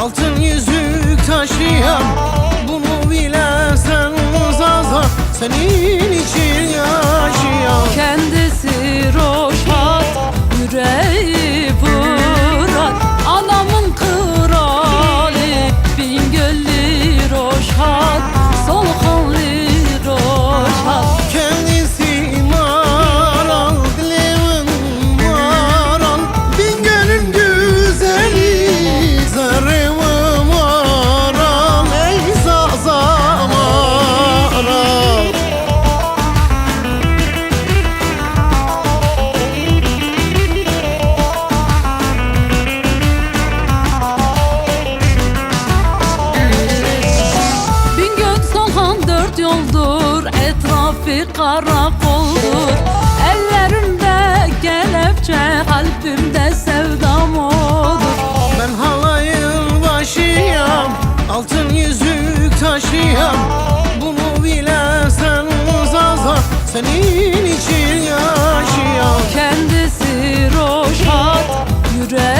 Altın yüzük taşıyan Bunu bilen sen uzazar Seni Vasfi karakoldur Ellerimde kelepçe Kalbimde sevdam odur Ben halayın başıyam Altın yüzük taşıyam. Bunu bile sen uzasa Senin için yaşıyam Kendisi roşat Yürek